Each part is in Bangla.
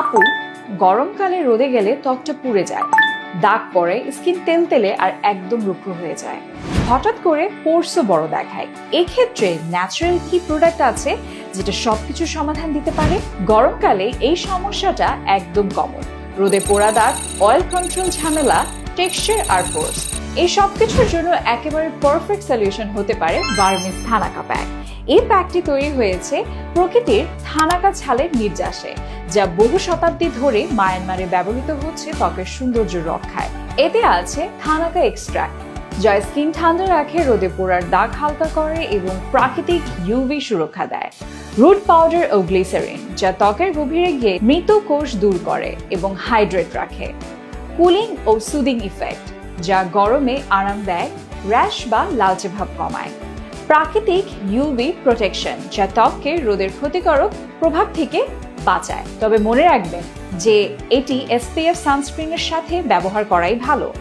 আপু, গরমকালে রোদে গেলে ত্বকটা পুড়ে যায়। দাগ পরে স্কিন তেলতেলে আর একদম রুক্ষ হয়ে যায়। হঠাৎ করে পোর্সও বড় দেখায়। এক্ষেত্রে ন্যাচারাল কি প্রোডাক্ট আছে যেটা সবকিছু সমাধান দিতে পারে? গরমকালে এই সমস্যাটা একদম কমন রোদে পোড়া দাগ অয়েল কন্ট্রোল ঝামেলা টেক্সচার আর পোর্স এই সব কিছুর জন্য একেবারে পারফেক্ট সলিউশন হতে পারে বার্মিস থানাকা প্যাক। এই প্যাকটি তৈরি হয়েছে প্রকৃতির থানাকা ছালের নির্যাসে, যা বহু শতাব্দী ধরে মায়ানমারে ব্যবহৃত হচ্ছে ত্বকের সৌন্দর্য রক্ষায়। এতে আছে থানাকা এক্সট্রাক্ট, যা স্কিন ঠান্ডা রাখে, রোদে পোড়ার দাগ হালকা করে এবং প্রাকৃতিক ইউভি সুরক্ষা দেয়। রুট পাউডার ও গ্লিসারিন, যা ত্বকের গভীরে গিয়ে মৃত কোষ দূর করে এবং হাইড্রেট রাখে। কুলিং ও সুদিং ইফেক্ট যা গরমে আরাম দেয় র্যাশ বা লালচে ভাব কমায়। প্রাকৃতিক ইউভি প্রোটেকশন যা ত্বককে রোদের ক্ষতিকারক প্রভাব থেকে বাঁচায়। তবে মনে রাখবেন যে এটি এসপিএফ সানস্ক্রিনের সাথে ব্যবহার করাই ভালো।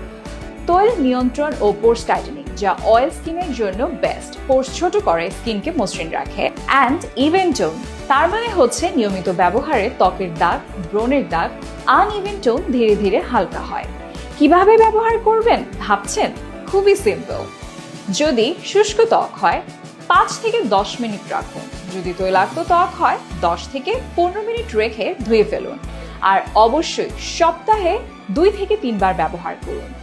তৈল নিয়ন্ত্রণ ও পোর্স টাইটেনিং যা অয়েল স্কিনের জন্য বেস্ট পোর্স ছোট করে স্কিনকে মসৃণ রাখে। অ্যান্ড ইভেন টোন তার মানে হচ্ছে নিয়মিত ব্যবহারে ত্বকের দাগ, ব্রণের দাগ আনইভেন টোন ধীরে ধীরে হালকা হয়। কীভাবে ব্যবহার করবেন? ভাবছেন? খুবই সিম্পল যদি শুষ্ক ত্বক হয়, পাঁচ থেকে দশ মিনিট রাখুন। যদি তৈলাক্ত ত্বক হয়, দশ থেকে পনেরো মিনিট রেখে ধুয়ে ফেলুন। আর অবশ্যই সপ্তাহে দুই থেকে তিনবার ব্যবহার করুন।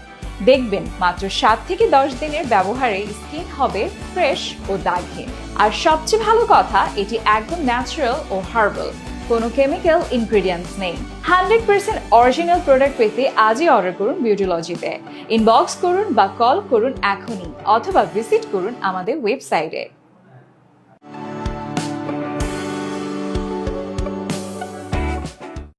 দেখবেন, মাত্র সাত থেকে দশ দিনের ব্যবহারে স্কিন হবে ফ্রেশ ও দাগহীন। আর সবচেয়ে ভালো কথা, এটি একদম ন্যাচারাল ও হার্বাল কোনো কেমিক্যাল ইনগ্রিডিয়েন্টস নেই। হান্ড্রেড পার্সেন্ট অরিজিনাল প্রোডাক্ট পেতে আজই অর্ডার করুন বিউটিলজিতে ইনবক্স করুন বা কল করুন এখনই, অথবা ভিজিট করুন আমাদের ওয়েবসাইটে